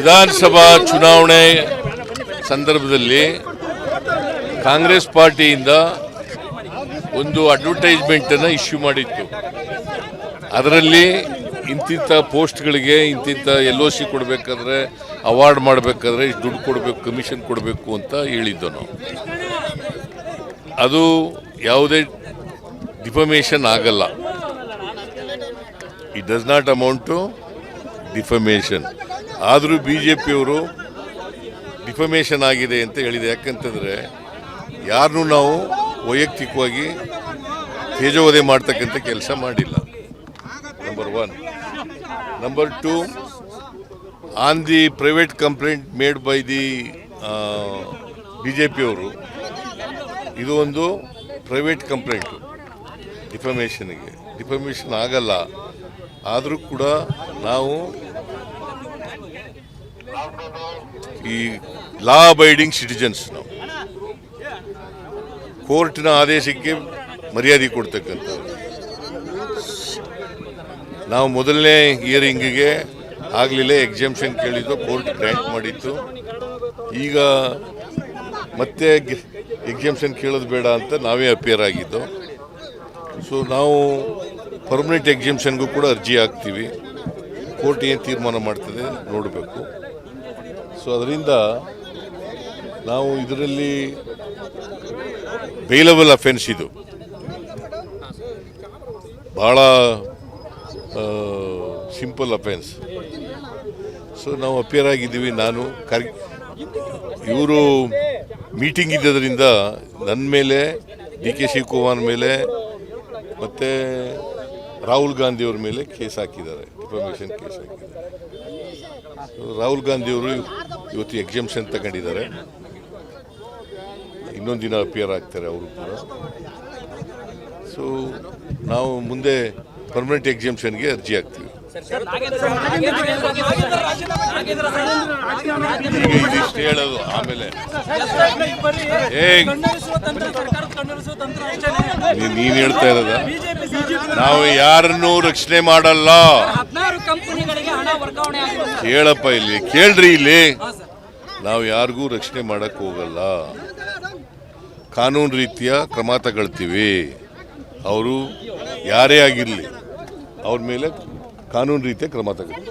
ವಿಧಾನಸಭಾ ಚುನಾವಣೆ ಸಂದರ್ಭದಲ್ಲಿ ಕಾಂಗ್ರೆಸ್ ಪಾರ್ಟಿಯಿಂದ ಒಂದು ಅಡ್ವರ್ಟೈಸ್ಮೆಂಟನ್ನು ಇಶ್ಯೂ ಮಾಡಿತ್ತು. ಅದರಲ್ಲಿ ಇಂತಿಂಥ ಪೋಸ್ಟ್ಗಳಿಗೆ, ಇಂತಿಂಥ ಎಲ್ ಒ ಸಿ ಕೊಡಬೇಕಾದ್ರೆ ಅವಾರ್ಡ್ ಮಾಡಬೇಕಾದ್ರೆ ಇಷ್ಟು ದುಡ್ಡು ಕೊಡಬೇಕು, ಕಮಿಷನ್ ಕೊಡಬೇಕು ಅಂತ ಹೇಳಿದ್ದು ನಾವು. ಅದು ಯಾವುದೇ ಡಿಫಮೇಷನ್ ಆಗಲ್ಲ. It does not amount to defamation. ಆದರೂ ಬಿ ಜೆ ಪಿಯವರು ಡಿಫಮೇಷನ್ ಆಗಿದೆ ಅಂತ ಹೇಳಿದೆ. ಯಾಕಂತಂದರೆ ಯಾರನ್ನೂ ನಾವು ವೈಯಕ್ತಿಕವಾಗಿ ತೇಜೋವಧೆ ಮಾಡ್ತಕ್ಕಂಥ ಕೆಲಸ ಮಾಡಿಲ್ಲ. Number one number two on the private complaint made by the B J ಪಿಯವರು ಇದು ಒಂದು ಪ್ರೈವೇಟ್ ಕಂಪ್ಲೇಂಟು ಡಿಫಮೇಷನ್ಗೆ ಡಿಫಮೇಷನ್ ಆಗಲ್ಲ. ಆದರೂ ಕೂಡ ನಾವು ಈ ಲಾ ಅಬೈಡಿಂಗ್ ಸಿಟಿಜನ್ಸ್ ನಾವು. ಕೋರ್ಟಿನ ಆದೇಶಕ್ಕೆ ಮರ್ಯಾದೆ ಕೊಡ್ತಕ್ಕಂಥವ್ರು. ನಾವು ಮೊದಲನೇ ಇಯರಿಂಗಿಗೆ ಆಗಲಿಲ್ಲ ಎಕ್ಸಾಮ್ಷನ್ ಕೇಳಿದ್ದು, ಕೋರ್ಟ್ ಗ್ರ್ಯಾಂಟ್ ಮಾಡಿತ್ತು. ಈಗ ಮತ್ತೆ ಎಕ್ಸಾಮ್ಷನ್ ಕೇಳೋದು ಬೇಡ ಅಂತ ನಾವೇ ಅಪಿಯರ್ ಆಗಿದ್ದು. ಸೊ ನಾವು ಪರ್ಮನೆಂಟ್ ಎಕ್ಸಾಮ್ಷನ್ಗೂ ಕೂಡ ಅರ್ಜಿ ಹಾಕ್ತೀವಿ. ಕೋರ್ಟ್ ಏನು ತೀರ್ಮಾನ ಮಾಡ್ತದೆ ನೋಡಬೇಕು. ಸೊ ಅದರಿಂದ ನಾವು ಇದರಲ್ಲಿ ಬೇಲಬಲ್ ಅಫೆನ್ಸ್ ಇದು. ಭಾಳ ಸಿಂಪಲ್ ಅಫೆನ್ಸ್ ಸೊ ನಾವು ಅಪಿಯರ್ ಆಗಿದ್ದೀವಿ, ನಾನು, ಕರ್, ಇವರು ಮೀಟಿಂಗ್ ಇದ್ದದರಿಂದ ನನ್ನ ಮೇಲೆ, ಡಿ ಕೆ ಶಿವಕುಮಾರ್ ಮೇಲೆ, ಮತ್ತು ರಾಹುಲ್ ಗಾಂಧಿಯವ್ರ ಮೇಲೆ ಕೇಸ್ ಹಾಕಿದ್ದಾರೆ. ಡಿಫಮೇಷನ್ ಕೇಸ್ ಆಗಿದೆ ರಾಹುಲ್ ಗಾಂಧಿಯವರು ಇವತ್ತು ಎಕ್ಸಾಮ್ಷನ್ ತಗೊಂಡಿದ್ದಾರೆ. ಇನ್ನೊಂದು ದಿನ ಅಪಿಯರ್ ಆಗ್ತಾರೆ ಅವರು ಕೂಡ. ಸೊ ನಾವು ಮುಂದೆ ಪರ್ಮನೆಂಟ್ ಎಕ್ಸಾಮ್ಷನ್ಗೆ ಅರ್ಜಿ ಹಾಕ್ತೀವಿ. ಹೇಳೋದು, ಆಮೇಲೆ. ನೀನ್ ಹೇಳ್ತಾ ಇರೋದ? ನಾವು ಯಾರನ್ನೂ ರಕ್ಷಣೆ ಮಾಡಲ್ಲ. ಕಂಪನಿಗಳಿಗೆ ಕೇಳಪ್ಪ ಇಲ್ಲಿ, ಕೇಳ್ರಿ ಇಲ್ಲಿ. ನಾವು ಯಾರಿಗೂ ರಕ್ಷಣೆ ಮಾಡಕ್ ಹೋಗಲ್ಲ. ಕಾನೂನು ರೀತಿಯ ಕ್ರಮ ತಗೊಳ್ತೀವಿ. ಅವರು ಯಾರೇ ಆಗಿರಲಿ, ಅವ್ರ ಮೇಲೆ ಕಾನೂನು ರೀತಿಯ ಕ್ರಮ ತಗೊಳ್ತೀವಿ.